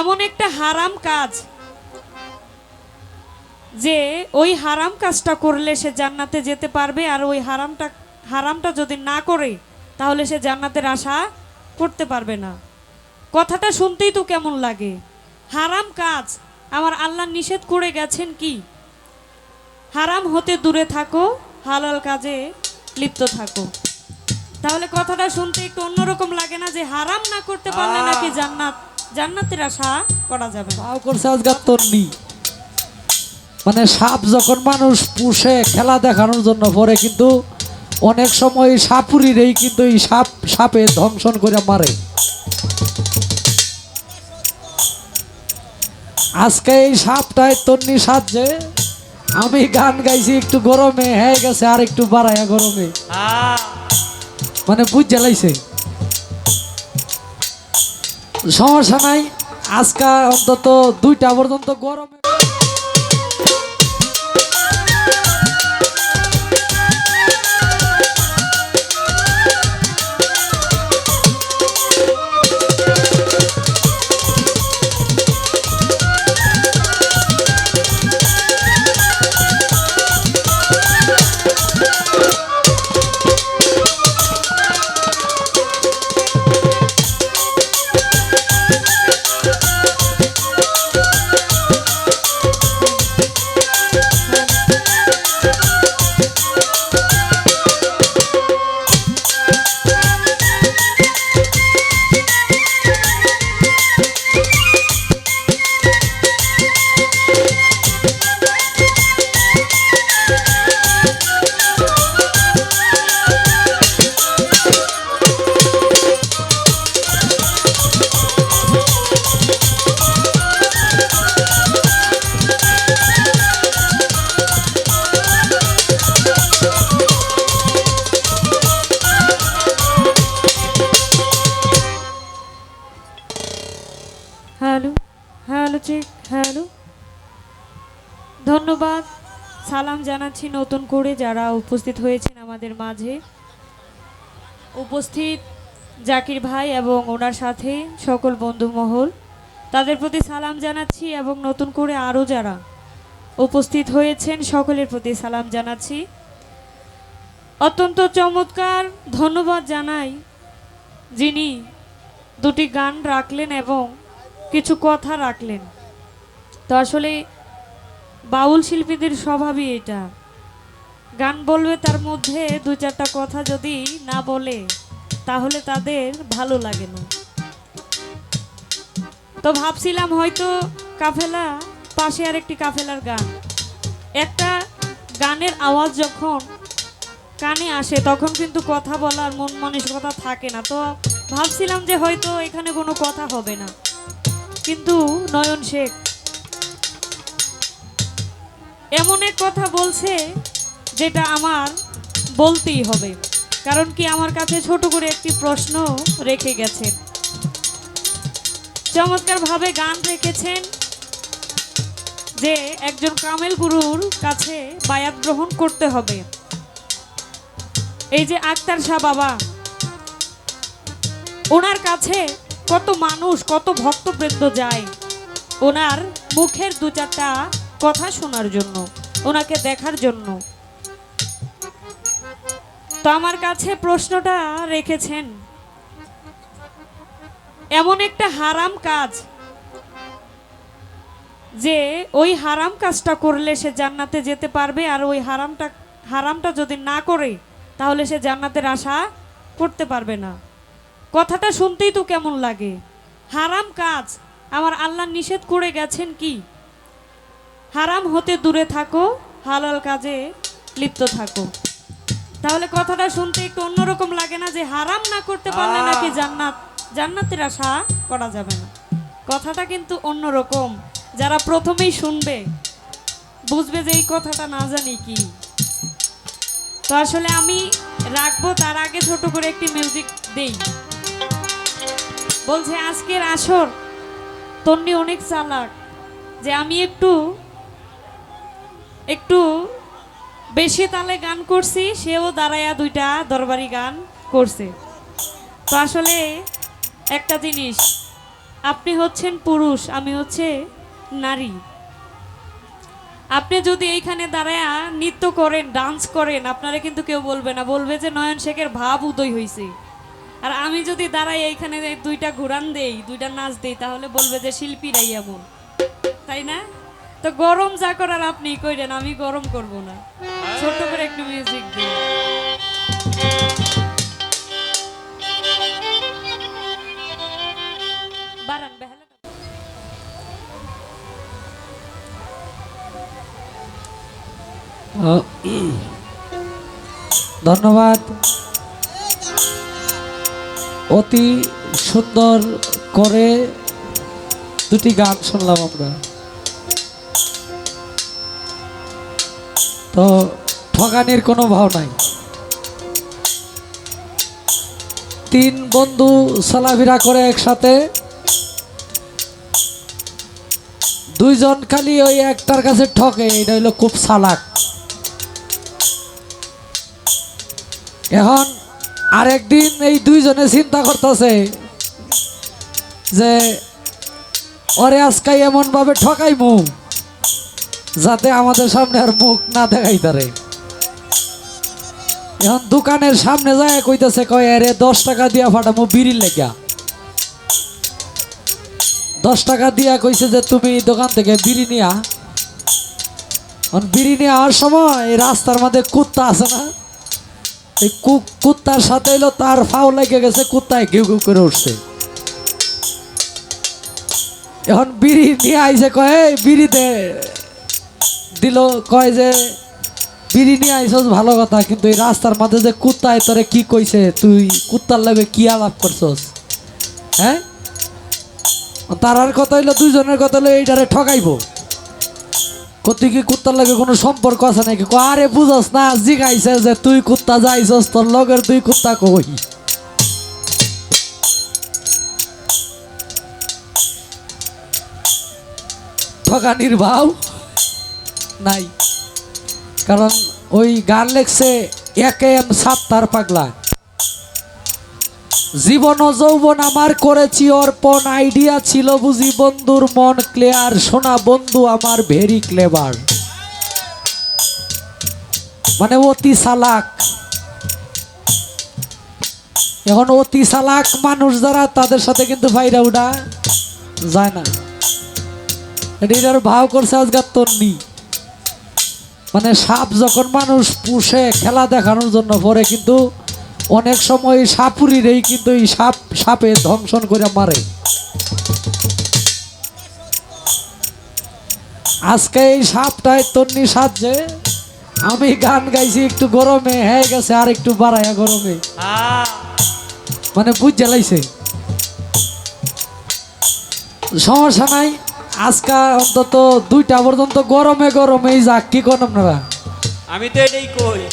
এমন একটা হারাম কাজ যে ওই হারাম কাজটা করলে সে জান্নাতে যেতে পারবে আর ওই হারামটা হারামটা যদি না করে তাহলে সে জান্নাতের আশা করতে পারবে না। কথাটা শুনতেই তো কেমন লাগে। হারাম কাজ আমার আল্লাহ নিষেধ করে গেছেন কি? হারাম হতে দূরে থাকো হালাল কাজে লিপ্ত থাকো। তাহলে কথাটা শুনতে একটু অন্যরকম লাগে না যে হারাম না করতে পারলে নাকি জান্নাত? জান্নাতের আশা করা যাবে তাও করছে আজকাল তন্নি মানে সাপ যখন মানুষ পুষে খেলা দেখানোর জন্য পরে কিন্তু অনেক সময় সাপুরিরেই কিন্তু এই সাপ সাপে ধ্বংসন করে মারে। আজকে এই সাপটায় তন্নি সাজছে আমি গান গাইছি একটু গরমে হয়ে গেছে আর একটু বাড়ায়া গরমে। মানে বুঝ জ্বালাইছে। সমস্যা নাই। আজকা অন্তত দুইটা পর্যন্ত গরমে চেক হ্যালো। ধন্যবাদ। সালাম জানাচ্ছি নতুন করে যারা উপস্থিত হয়েছেন আমাদের মাঝে। উপস্থিত জাকির ভাই এবং ওনার সাথে সকল বন্ধু মহল তাদের প্রতি সালাম জানাচ্ছি এবং নতুন করে আরও যারা উপস্থিত হয়েছেন সকলের প্রতি সালাম জানাচ্ছি। অত্যন্ত চমৎকার ধন্যবাদ জানাই যিনি দুটি গান রাখলেন এবং কিছু কথা রাখলেন। তো আসলে বাউল শিল্পীদের স্বভাবই এটা। গান বলবে তার মধ্যে দু চারটা কথা যদি না বলে, তাহলে তাদের ভালো লাগে না। তো ভাবছিলাম হয়তো কাফেলা পাশে আর একটি কাফেলার গান। একটা গানের আওয়াজ যখন কানে আসে, তখন কিন্তু কথা বলার মন মানসিকতা থাকে না। তো ভাবছিলাম যে হয়তো এখানে কোনো কথা হবে না। কিন্তু নয়ন শেখ এমন এক কথা বলছে যেটা আমার বলতেই হবে। কারণ কি আমার কাছে ছোট করে একটি প্রশ্ন রেখে গেছেন। চমৎকারভাবে গান রেখেছেন যে একজন কামেল গুরুর কাছে বায়াত গ্রহণ করতে হবে। এই যে আক্তার শাহ বাবা, ওনার কাছে কত মানুষ, কত ভক্তবৃন্দ যায়, ওনার মুখের দু চারটা কথা শোনার জন্য, ওনাকে দেখার জন্য। তো আমার কাছে প্রশ্নটা রেখেছেন। এমন একটা হারাম কাজ যে ওই হারাম কাজটা করলে সে জান্নাতে যেতে পারবে, আর ওই হারামটা হারামটা যদি না করে, তাহলে সে জান্নাতের আশা করতে পারবে না। কথাটা শুনতেই তো কেমন লাগে। হারাম কাজ, আমার আল্লাহ নিষেধ করে গেছেন কি? হারাম হতে দূরে থাকো হালাল কাজে লিপ্ত থাকো। তাহলে কথাটা শুনতে একটু অন্যরকম লাগে না যে হারাম না করতে পারলে নাকি জান্নাত? জান্নাতের আশা করা যাবে না। কথাটা কিন্তু অন্যরকম। যারা প্রথমেই শুনবে বুঝবে যে এই কথাটা না জানি কি। তো আসলে আমি রাখব তার আগে ছোট করে একটি মিউজিক দেই। বলছে আজকের আসর তন্নি অনেক চালাক। যে আমি একটু একটু বেশি তালে গান করছি, সেও দাঁড়ায়া দুইটা দরবারি গান করছে। তো আসলে একটা জিনিস, আপনি হচ্ছেন পুরুষ, আমি হচ্ছে নারী। আপনি যদি এইখানে দাঁড়ায় নৃত্য করেন, ডান্স করেন, আপনারা কিন্তু কেউ বলবে না, বলবে যে নয়ন শেখের ভাব উদয় হয়েছে আর আমি যদি দাঁড়াই এইখানে এই দুইটা ঘুরান দেই, দুইটা নাচ দেই, তাহলে বলবে যে শিল্পীরাই এমন। তাই না? তো গরম যা করার আপনি কইরেন, আমি গরম করব না। ছোট্ট করে একটু মিউজিক দিই ধন্যবাদ। অতি সুন্দর করে দুটি গান শুনলাম আমরা। তো ঠকানির কোনো ভাব নাই। তিন বন্ধু চলাফেরা করে একসাথে। দুইজন খালি ওই একটার কাছে ঠকে এটা হইল খুব চালাক। এখন আরেকদিন এই দুইজনে চিন্তা করতেছে যে, ওরে আজকে এমন ভাবে ঠকাইমু যাতে আমাদের সামনে আর মুখ না দেখাই তারে এখন দোকানের সামনে যায়, কইতেছে, কয়, আরে, দশ টাকা দিয়া ফাটামু বিড়ির লেগা দশ টাকা দিয়া কইছে যে, তুমি দোকান থেকে বিড়ি নিয়া। বিড়ি নিয়ে আসার সময় এই রাস্তার মধ্যে কুত্তা আছে না? এই কু- কুত্তার সাথে এলো তার ফাও লেগে গেছে, কুত্তায় ঘেউ ঘেউ করে উঠছে। এখন বিড়ি নিয়ে আইসে কয়, "এই, বিড়ি দে। দিল, কয় যে, বিড়ি নিয়ে আইসস ভালো কথা, কিন্তু এই রাস্তার মাঝে যে কুত্তায় তোরে কি কইছে? তুই কুত্তার লাগে কি আলাপ করছস? হ্যাঁ? তার আর কথা হইল, দুইজনের কথা হইল এইটারে ঠকাইবো কতি কি কুত্তার লাগে কোনো সম্পর্ক আছে নাকি? আরে বুঝস না, জিগাইছে যে তুই কুত্তা যাইছস, তোর লগের তুই কুত্তা কই? ঠকানির ভাও নাই। কারণ ওই গান লেখছে একে এম সাত্তার পাগলা। জীবন যৌবন আমার করেছি অর্পণ আইডিয়া ছিল বুঝি বন্ধুর মন ক্লিয়ার শোনা বন্ধু আমার ভেরি ক্লেভার মানে অতি চালাক। এখন অতি সালাক মানুষ যারা, তাদের সাথে কিন্তু ভাইরা উঠা যায় না। এটার ভাও করছে আজকাল তন্নি। মানে সাপ যখন মানুষ পুষে, খেলা দেখানোর জন্য পরে কিন্তু অনেক সময় সাপুরিরেই কিন্তু এই সাপ, সাপে ধ্বংসন করে মারে। আজকে এই সাপটাই তন্নি সাজছে। আমি গান গাইছি একটু গরমে, হয়ে গেছে আর একটু বাড়াইয়া গরমে। মানে বুঝ জ্বালাইছে। সমস্যা নাই। আজকা অন্তত দুইটা পর্যন্ত গরমে গরমেই যাক কি করেন আপনারা? আমি তো এটাই কই।